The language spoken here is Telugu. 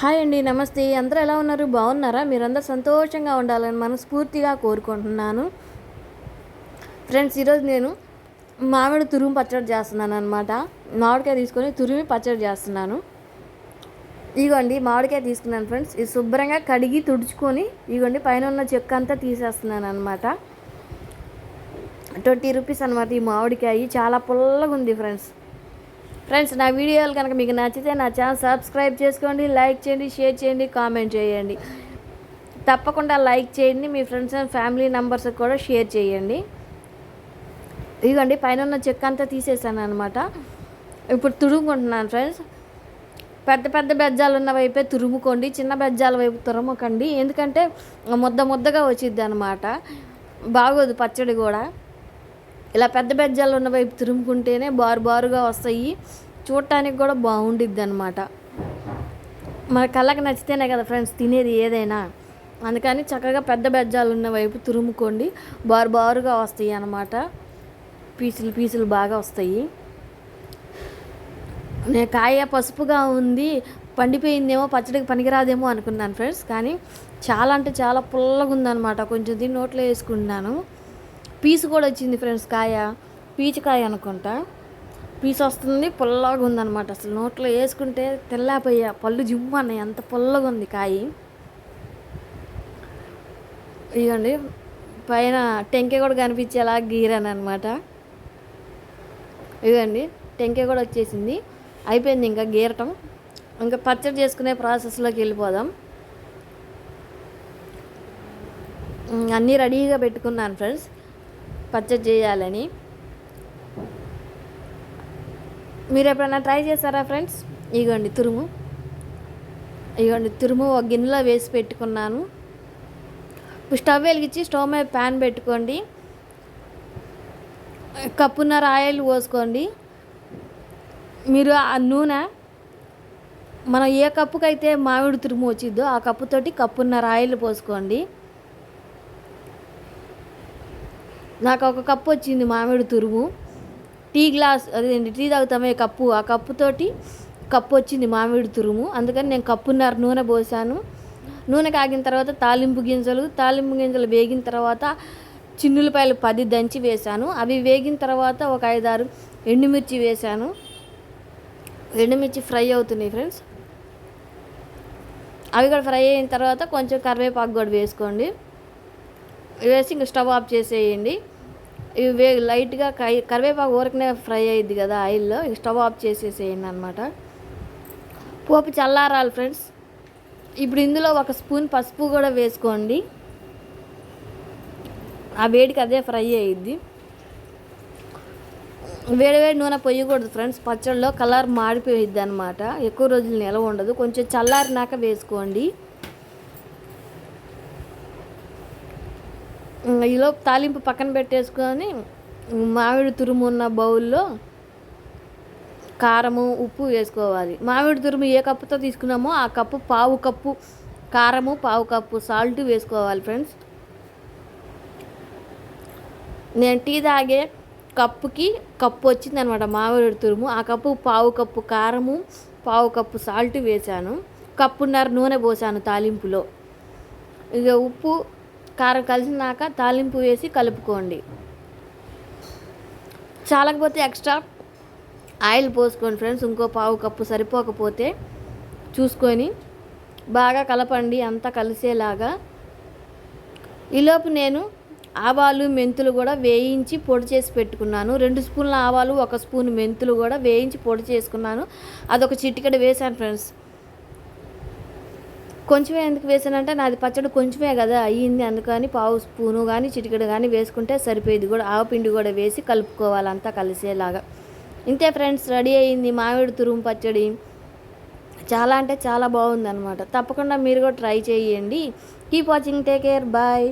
హాయ్ అండి నమస్తే. అందరూ ఎలా ఉన్నారు? బాగున్నారా? మీరందరూ సంతోషంగా ఉండాలని మనస్ఫూర్తిగా కోరుకుంటున్నాను. ఫ్రెండ్స్ ఈరోజు నేను మామిడి తురుము పచ్చడి చేస్తున్నాను అనమాట మామిడికాయ తీసుకొని తురిమి పచ్చడి చేస్తున్నాను. ఇగోండి మామిడికాయ తీసుకున్నాను ఫ్రెండ్స్. ఇది శుభ్రంగా కడిగి తుడుచుకొని ఇగోండి పైన ఉన్న చెక్క అంతా తీసేస్తున్నాను అనమాట ట్వంటీ రూపీస్ అనమాట ఈ మామిడికాయ. చాలా పుల్లగా ఉంది ఫ్రెండ్స్. ఫ్రెండ్స్ నా వీడియోలు కనుక మీకు నచ్చితే నా ఛానల్ సబ్స్క్రైబ్ చేసుకోండి లైక్ చేయండి షేర్ చేయండి కామెంట్ చేయండి. తప్పకుండా లైక్ చేయండి మీ ఫ్రెండ్స్ అండ్ ఫ్యామిలీ మెంబర్స్కి కూడా షేర్ చేయండి. ఇదిగోండి పైన ఉన్న చెక్క అంతా తీసేసాను అనమాట ఇప్పుడు తురుముకుంటున్నాను ఫ్రెండ్స్. పెద్ద పెద్ద బెజ్జాలు ఉన్న వైపే తురుముకోండి చిన్న బెజ్జాల వైపు తురుముకండి. ఎందుకంటే ముద్ద ముద్దగా వచ్చిద్ది అనమాట బాగోదు పచ్చడి కూడా. ఇలా పెద్ద బెజ్జాలు ఉన్న వైపు తురుముకుంటేనే బారు బారుగా వస్తాయి. చూడటానికి కూడా బాగుండిద్ది అనమాట మన కళ్ళకి నచ్చితేనే కదా ఫ్రెండ్స్ తినేది ఏదైనా. అందుకని చక్కగా పెద్ద బెజ్జాలు ఉన్న వైపు తురుముకోండి. బారు బారుగా వస్తాయి అన్నమాట. పీసులు పీసులు బాగా వస్తాయి. నేను కాయ పసుపుగా ఉంది. పండిపోయిందేమో పచ్చడికి పనికిరాదేమో అనుకున్నాను ఫ్రెండ్స్. కానీ చాలా అంటే చాలా పుల్లగా ఉందన్నమాట కొంచెం దీన్ని నోట్లో వేసుకున్నాను పీసు కూడా వచ్చింది ఫ్రెండ్స్ కాయ. పీచకాయ అనుకుంటా. పీసు వస్తుంది పుల్లగా ఉందన్నమాట. అసలు నోట్లో వేసుకుంటే తెల్లాపోయా పళ్ళు జిమ్ము అన్నాయి. అంత పుల్లగా ఉంది కాయ. ఇవ్వండి పైన టెంకే కూడా కనిపించేలా గీరాను అనమాట ఇవ్వండి టెంకే కూడా వచ్చేసింది. అయిపోయింది ఇంకా గీరటం. ఇంకా పచ్చడి చేసుకునే ప్రాసెస్లోకి వెళ్ళిపోదాం. అన్నీ రెడీగా పెట్టుకున్నాను ఫ్రెండ్స్. పచ్చ చేయాలని. మీరు ఎప్పుడైనా ట్రై చేశారా ఫ్రెండ్స్? ఇగోండి తురుము. ఇగోండి తురుము ఒక గిన్నెలో వేసి పెట్టుకున్నాను. ఇప్పుడు స్టవ్ వెలిగించి స్టవ్ మీద ప్యాన్ పెట్టుకోండి. కప్పున్నర ఆయిల్ పోసుకోండి. మీరు ఆ నూనె మనం ఏ కప్పుకైతే మామిడి తురుము వచ్చిద్దో ఆ కప్పుతోటి కప్పున్నర ఆయిల్ పోసుకోండి. నాకు ఒక కప్పు వచ్చింది మామిడి తురుము. టీ గ్లాస్ అదేంటి టీ తాగుతామే కప్పు. ఆ కప్పుతోటి కప్పు వచ్చింది మామిడి తురుము. అందుకని నేను కప్పున్నర నూనె పోసాను. నూనె కాగిన తర్వాత తాలింపు గింజలు తాలింపు గింజలు వేగిన తర్వాత చిన్నులపాయలు పది దంచి వేశాను అవి వేగిన తర్వాత ఒక ఐదారు ఎండుమిర్చి వేశాను ఎండుమిర్చి ఫ్రై అవుతున్నాయి ఫ్రెండ్స్. అవి కూడా ఫ్రై అయిన తర్వాత కొంచెం కరివేపాకు కూడా వేసుకోండి. వేసి ఇంకా స్టవ్ ఆఫ్ చేసేయండి. ఇవి వే లైట్గా కై కరివేపాకు ఊరకనే ఫ్రై అయ్యిద్ది కదా ఆయిల్లో. ఇంక స్టవ్ ఆఫ్ చేసేసేయండి అనమాట పోపు చల్లారాలి ఫ్రెండ్స్. ఇప్పుడు ఇందులో ఒక స్పూన్ పసుపు కూడా వేసుకోండి. ఆ వేడికి అదే ఫ్రై అయ్యిద్ది. వేడి వేడి నూనె పొయ్యకూడదు ఫ్రెండ్స్. పచ్చడిలో కలర్ మాడిపోయిద్ది అనమాట ఎక్కువ రోజులు నిలవ ఉండదు. కొంచెం చల్లారినాక వేసుకోండి. ఈలోపు తాలింపు పక్కన పెట్టేసుకొని మామిడి తురుము ఉన్న బౌల్లో కారము ఉప్పు వేసుకోవాలి. మామిడి తురుము ఏ కప్పుతో తీసుకున్నామో ఆ కప్పు పావు కప్పు కారము పావు కప్పు సాల్ట్ వేసుకోవాలి ఫ్రెండ్స్. నేను టీ తాగే కప్పుకి కప్పు వచ్చింది అనమాట మామిడి తురుము. ఆ కప్పు పావు కప్పు కారము పావు కప్పు సాల్ట్ వేశాను. కప్పున్నర నూనె పోసాను తాలింపులో. ఇక ఉప్పు కారం కలిసినాక తాలింపు వేసి కలుపుకోండి. చాలకపోతే ఎక్స్ట్రా ఆయిల్ పోసుకోండి ఫ్రెండ్స్. ఇంకో పావు కప్పు సరిపోకపోతే చూసుకొని బాగా కలపండి. అంతా కలిసేలాగా. ఈలోపు నేను ఆవాలు మెంతులు కూడా వేయించి పొడి చేసి పెట్టుకున్నాను. రెండు స్పూన్ల ఆవాలు ఒక స్పూన్ మెంతులు కూడా వేయించి పొడి చేసుకున్నాను. అదొక చిటికెడ వేసాను ఫ్రెండ్స్. కొంచెమే ఎందుకు వేసానంటే నాది పచ్చడి కొంచెమే కదా అయ్యింది అందుకని పావు స్పూను కానీ చిటికెడు కానీ వేసుకుంటే సరిపోయేది కూడా. ఆవపిండి కూడా వేసి కలుపుకోవాలంతా కలిసేలాగా. ఇంతే ఫ్రెండ్స్ రెడీ అయ్యింది మామిడి తురుము పచ్చడి. చాలా అంటే చాలా బాగుంది అనమాట తప్పకుండా మీరు కూడా ట్రై చేయండి. Keep watching take care bye.